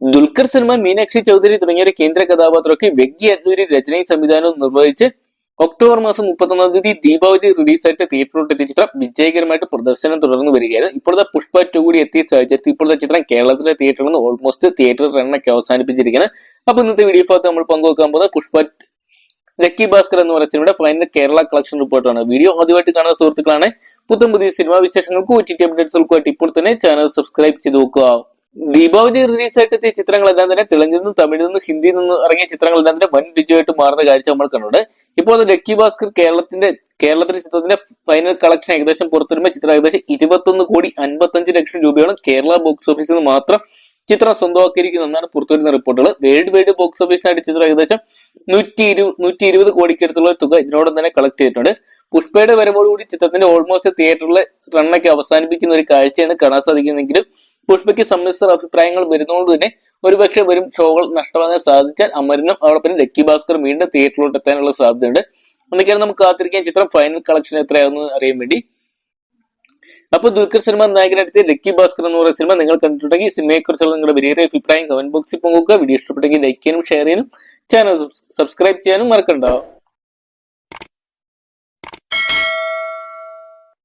ദുൽഖർ സൽമാൻ മീനാക്ഷി ചൗധരി തുടങ്ങിയ കേന്ദ്ര കഥാപാത്രമൊക്കെ വെഗ്ഗി അദ്വൂരി രചനയും സംവിധാനവും നിർവഹിച്ച് ഒക്ടോബർ മാസം മുപ്പത്തൊന്നാം തീയതി ദീപാവലി റിലീസായിട്ട് തിയേറ്ററിലോട്ട് എത്തിയ ചിത്രം വിജയകരമായിട്ട് പ്രദർശനം തുടർന്ന് വരികയാണ്. ഇപ്പോഴത്തെ പുഷ്പ ടു കൂടി എത്തിയ സാഹചര്യത്തിൽ ഇപ്പോഴത്തെ ചിത്രം കേരളത്തിലെ തിയേറ്ററിൽ നിന്ന് ഓൾമോസ്റ്റ് തിയേറ്റർ റണ്ണൊക്കെ അവസാനിപ്പിച്ചിരിക്കുകയാണ്. അപ്പൊ ഇന്നത്തെ വീഡിയോ ഭാഗത്ത് നമ്മൾ പങ്കുവെക്കാൻ പോകുന്നത് പുഷ്പ ലക്കി ഭാസ്കർ എന്ന് പറയുന്ന സിനിമയുടെ ഫൈനൽ കേരള കളക്ഷൻ റിപ്പോർട്ടാണ് വീഡിയോ ആദ്യമായിട്ട് കാണുന്ന സുഹൃത്തുക്കളാണ്. പുതിയ പുതിയ സിനിമാ വിശേഷങ്ങൾക്കും ഒ ടി ടി അപ്ഡേറ്റ്സുകൾക്കുമായിട്ട് ഇപ്പോൾ തന്നെ ചാനൽ സബ്സ്ക്രൈബ് ചെയ്ത് നോക്കുക. ദീപാവലി റിലീസായിട്ട് എത്തിയ ചിത്രങ്ങളെല്ലാം തന്നെ തെലുങ്കിൽ നിന്നും തമിഴിൽ നിന്നും ഹിന്ദിയിൽ നിന്നും ഇറങ്ങിയ ചിത്രങ്ങളെല്ലാം തന്നെ വൻ വിജയമായിട്ട് മാറുന്ന കാഴ്ച നമ്മൾ കണ്ടുണ്ട് ഇപ്പോൾ ലക്കി ഭാസ്കർ കേരളത്തിന്റെ കേരളത്തിലെ ചിത്രത്തിന്റെ ഫൈനൽ കളക്ഷൻ ഏകദേശം പുറത്തുവരുമ്പോൾ ചിത്രം ഏകദേശം ഇരുപത്തൊന്ന് കോടി അൻപത്തഞ്ച് ലക്ഷം രൂപയാണ് കേരള ബോക്സ് ഓഫീസിൽ നിന്ന് മാത്രം ചിത്രം സ്വന്തമാക്കിയിരിക്കുന്നതെന്നാണ് പുറത്തുവരുന്ന റിപ്പോർട്ടുകൾ. വേൾഡ് വൈഡ് ബോക്സ് ഓഫീസിനായിട്ട് ചിത്രം ഏകദേശം നൂറ്റി ഇരു നൂറ്റി ഇരുപത് കോടിക്ക് അടുത്തുള്ള ഒരു തുക ഇതിനോടൊപ്പം തന്നെ കളക്ട് ചെയ്തിട്ടുണ്ട്. പുഷ്പയുടെ വരവോടുകൂടി ചിത്രത്തിന്റെ ഓൾമോസ്റ്റ് തിയേറ്ററിലെ റണ്ണൊക്കെ അവസാനിപ്പിക്കുന്ന ഒരു കാഴ്ചയാണ് കാണാൻ സാധിക്കുന്നെങ്കിലും പുഷ്പയ്ക്ക് സമ്മിശ്ര അഭിപ്രായങ്ങൾ വരുന്നതുകൊണ്ട് തന്നെ ഒരുപക്ഷെ വരും ഷോകൾ നഷ്ടമാകാൻ സാധിച്ചാൽ അമരനും അതോടൊപ്പം ലക്കി ഭാസ്കർ വീണ്ടും തിയേറ്ററിലോട്ട് എത്താനുള്ള സാധ്യതയുണ്ട്. എന്നൊക്കെയാണ് നമുക്ക് കാത്തിരിക്കാൻ ചിത്രം ഫൈനൽ കളക്ഷൻ എത്രയാണെന്ന് അറിയാൻ വേണ്ടി. അപ്പൊ ദുൽഖർ സിനിമ നായകനടുത്ത് ലക്കി ഭാസ്കർ എന്ന് പറയുന്ന സിനിമ നിങ്ങൾ കണ്ടിട്ടുണ്ടെങ്കിൽ സിനിമയെ കുറിച്ചുള്ള നിങ്ങളുടെ വലിയ അഭിപ്രായം കമന്റ് ബോക്സിൽ പങ്കുവെക്കുക. വീഡിയോ ഇഷ്ടപ്പെട്ടെങ്കിൽ ലൈക്ക് ചെയ്യാനും ഷെയർ ചെയ്യാനും ചാനൽ സബ്സ്ക്രൈബ് ചെയ്യാനും മറക്കണ്ടാവും